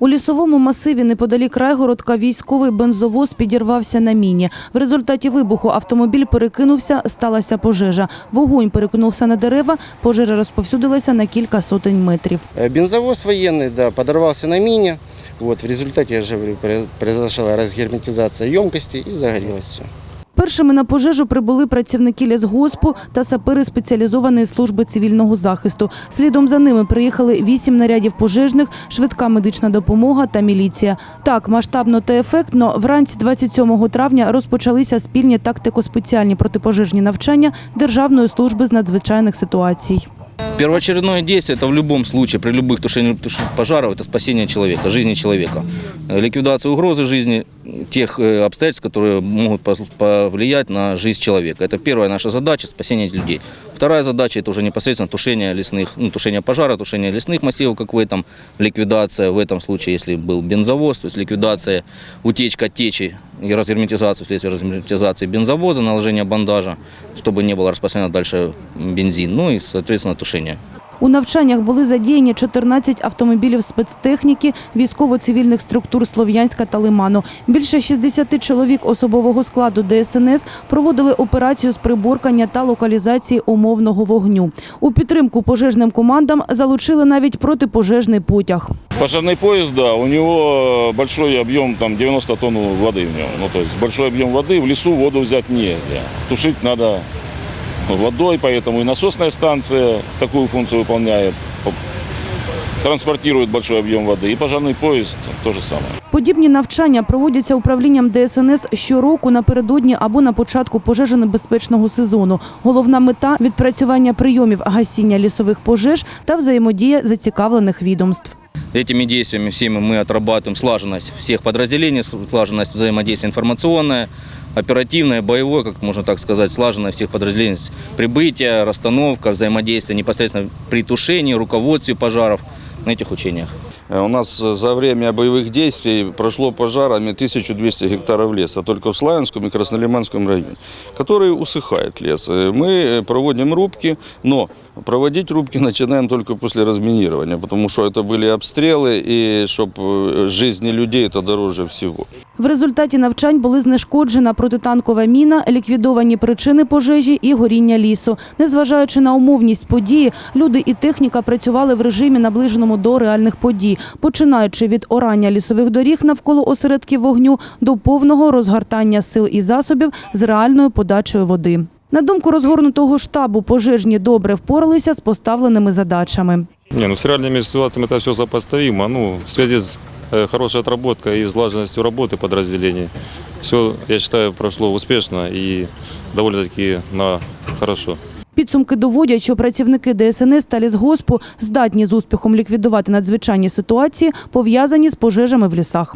У лісовому масиві неподалік Райгородка військовий бензовоз підірвався на міні. В результаті вибуху автомобіль перекинувся, сталася пожежа. Вогонь перекинувся на дерева, пожежа розповсюдилася на кілька сотень метрів. Э, Бензовоз военный, да, подорвался на мине. Вот, в результате, я же говорю, произ- произошла разгерметизация емкости и загорелось все. Першими на пожежу прибули працівники лісгоспу та сапери спеціалізованої служби цивільного захисту. Слідом за ними приїхали вісім нарядів пожежних, швидка медична допомога та міліція. Так, масштабно та ефектно вранці 27 травня розпочалися спільні тактико-спеціальні протипожежні навчання Державної служби з надзвичайних ситуацій. Первоочередное действие – это в любом случае, при любых тушениях туш- пожаров, это спасение человека, жизни человека. Э, Ликвидация угрозы жизни тех э, обстоятельств, которые могут повлиять на жизнь человека. Это первая наша задача – спасение людей. Вторая задача – это уже непосредственно тушение лесных, ну, тушение пожара, тушение лесных массивов, как в этом, ликвидация в этом случае, если был бензовоз, то есть ликвидация, утечка течи и разгерметизация вследствие разгерметизации бензовоза, наложение бандажа, чтобы не было распространено дальше бензин, ну и, соответственно, тушение. У навчаннях були задіяні 14 автомобілів спецтехніки, військово-цивільних структур Слов'янська та Лиману. Більше 60 чоловік особового складу ДСНС проводили операцію з приборкання та локалізації умовного вогню. У підтримку пожежним командам залучили навіть протипожежний потяг. Пожарный поезд, да, у него большой объем, там 90 тонн воды в нем. Ну, то есть большой объем воды, в лесу воду взять негде. Тушить надо водой, поэтому и насосная станция такую функцию выполняет. По- Транспортирует большой объем воды. И пожарный поезд то же самое. Подібні навчання проводяться управлінням ДСНС щороку напередодні або на початку пожежонебезпечного сезону. Головна мета – відпрацювання прийомів гасіння лісових пожеж та взаємодія зацікавлених відомств. Этими действиями всеми мы отрабатываем слаженность всех подразделений, слаженность взаимодействия информационное, оперативное, боевое, как можно так сказать, слаженность всех подразделений. Прибытие, расстановка, взаимодействие непосредственно при тушении, руководстве пожаров на этих учениях. Э, У нас за время боевых действий прошло пожарами 1200 гектаров леса только в Славянском и Краснолиманском районе, который усыхает лес. Э, Мы э, проводим рубки, но проводить рубки начинаем только после разминирования, потому что это были обстрелы, и чтобы жизни людей это дороже всего. В результаті навчань були знешкоджена протитанкова міна, ліквідовані причини пожежі і горіння лісу. Незважаючи на умовність події, люди і техніка працювали в режимі, наближеному до реальних подій, починаючи від орання лісових доріг навколо осередків вогню до повного розгортання сил і засобів з реальною подачею води. На думку розгорнутого штабу, пожежні добре впоралися з поставленими задачами. Не, ну с реальными ситуациями это все сопоставимо. Ну, в связи с э, хорошей отработкой и слаженностью работы подразделений, все, я считаю, прошло успешно и довольно-таки на хорошо. Підсумки доводять, що працівники ДСНС та лісгоспу здатні з успіхом ліквідувати надзвичайні ситуації, пов'язані з пожежами в лісах.